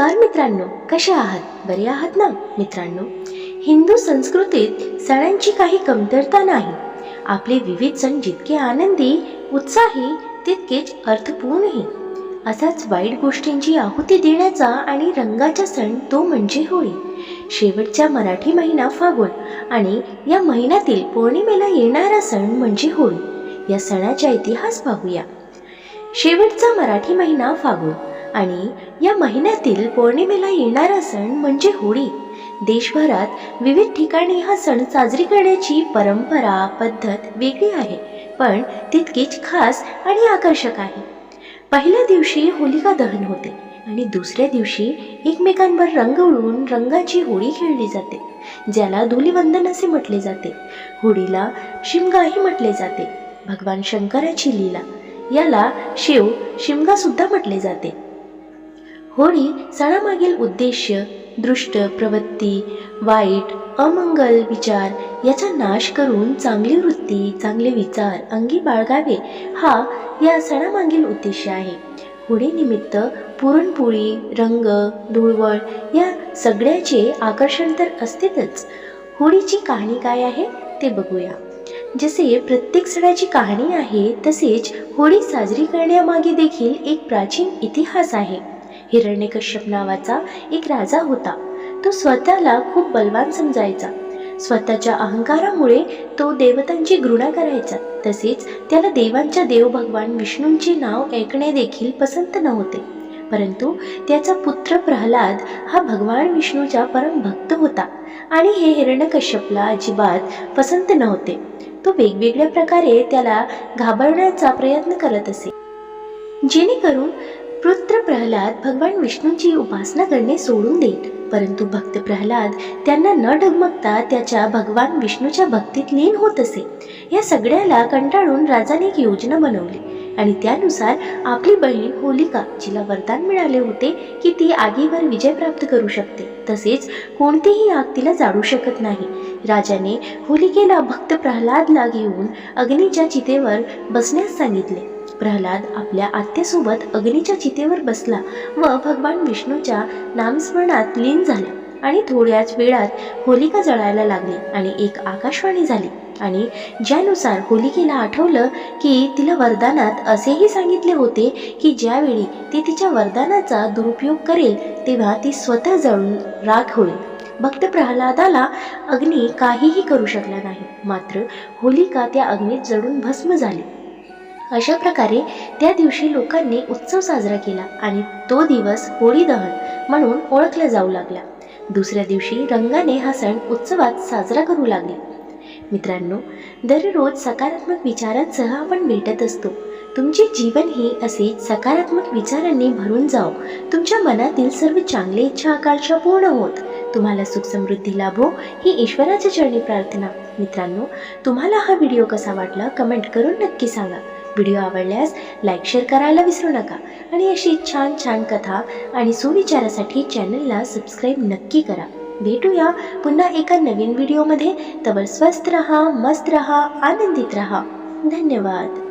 मित्रांनो कशा आहात? बरे आहात ना मित्रांनो? हिंदू संस्कृतीत सणांची काही कमतरता नाही. आपले विविध सण जितके आनंदी उत्साही तितकेच अर्थपूर्णही. असाच वाईट गोष्टींची आहुती देण्याचा आणि रंगाचा सण तो म्हणजे होळी. शेवटचा मराठी महिना फागुन आणि या महिन्यातील पौर्णिमेला येणारा सण म्हणजे होळी. या सणाचा इतिहास पाहूया. शेवटचा मराठी महिना फागुन. आणि या महिन्यातील पौर्णिमेला येणारा सण म्हणजे होळी. देशभरात विविध ठिकाणी हा सण साजरी करण्याची परंपरा पद्धत वेगळी आहे पण तितकीच खास आणि आकर्षक आहे. पहिल्या दिवशी होलिका दहन होते आणि दुसऱ्या दिवशी एकमेकांवर रंग उडवून रंगाची होळी खेळली जाते ज्याला धुलीवंदन असे म्हटले जाते. होळीला शिमगाही म्हटले जाते भगवान शंकराची लीला. याला शिव शिमगा सुद्धा म्हटले जाते. होळी सणामागील उद्देश दृष्ट प्रवृत्ती वाईट अमंगल विचार याचा नाश करून चांगली वृत्ती चांगले विचार अंगी बाळगावे हा या सणामागील उद्देश आहे. होळीनिमित्त पुरणपोळी रंग धुळवळ या सगळ्याचे आकर्षण तर असतेच होळीची कहाणी काय आहे ते बघूया. जसे प्रत्येक सणाची कहाणी आहे तसेच होळी साजरी करण्यामागे देखील एक प्राचीन इतिहास आहे. हिरण्यकश्यप नावाचा एक राजा होता. तो स्वतःला खूप बलवान समजायचा. स्वतःच्या अहंकारामुळे तो देवतांची घृणा करायचा. तसेच त्याला देवांच्या देव भगवान विष्णूंचे नाव ऐकणे देखील पसंत नव्हते. परंतु त्याचा पुत्र प्रल्हाद हा भगवान विष्णूचा परम भक्त होता आणि हे हिरण्यकश्यपला अजिबात पसंत नव्हते. तो वेगवेगळ्या प्रकारे त्याला घाबरण्याचा प्रयत्न करत असे. जेणेकरून पुत्र प्रल्हाद भगवान विष्णूची उपासना करणे सोडून देईल परंतु भक्त प्रल्हाद त्यांना न डगमगता त्याच्या भगवान विष्णूच्या भक्तीत लीन होत असे. या सगळ्याला कंटाळून राजाने एक योजना बनवली आणि त्यानुसार आपली बहीण होलिका जिला वरदान मिळाले होते की ती आगीवर विजय प्राप्त करू शकते. तसेच कोणतीही आग तिला जाळू शकत नाही. राजाने होलिकेला भक्त प्रल्हादला घेऊन अग्नीच्या चितेवर बसण्यास सांगितले. प्रल्हाद आपल्या आत्यासोबत अग्नीच्या चितेवर बसला व भगवान विष्णूच्या नामस्मरणात लीन झाला आणि थोड्याच वेळात होलिका जळायला लागली आणि एक आकाशवाणी झाली. आणि ज्यानुसार होलिकेला आठवलं की तिला वरदानात असेही सांगितले होते की ज्यावेळी ती तिच्या वरदानाचा दुरुपयोग करेल तेव्हा ती स्वतः जळून राग होईल. भक्त प्रल्हादाला अग्नी काहीही करू शकला नाही मात्र होलिका त्या अग्नीत जळून भस्म झाली. अशा प्रकारे त्या दिवशी लोकांनी उत्सव साजरा केला आणि तो दिवस होळी दहन म्हणून ओळखला जाऊ लागला. दुसऱ्या दिवशी रंगाने हा सण उत्सवात साजरा करू लागले. मित्रांनो दररोज सकारात्मक विचारांसह आपण भेटत असतो. तुमचे जीवन ही असे सकारात्मक विचारांनी भरून जाओ तुमच्या मनातील सर्व चांगले इच्छा आकांक्षा पूर्ण होत. तुम्हाला सुख समृद्धी लाभो ही ईश्वराच्या चरणी प्रार्थना. मित्रांनो तुम्हाला हा व्हिडिओ कसा वाटला कमेंट करून नक्की सांगा. व्हिडिओ आवडल्यास लाईक शेअर करायला विसरू नका. आणि अशी छान छान कथा आणि सुविचारासाठी चॅनलला सबस्क्राईब नक्की करा. भेटूया पुन्हा एका नवीन व्हिडिओमध्ये तवर स्वस्त रहा मस्त रहा आनंदित रहा. धन्यवाद.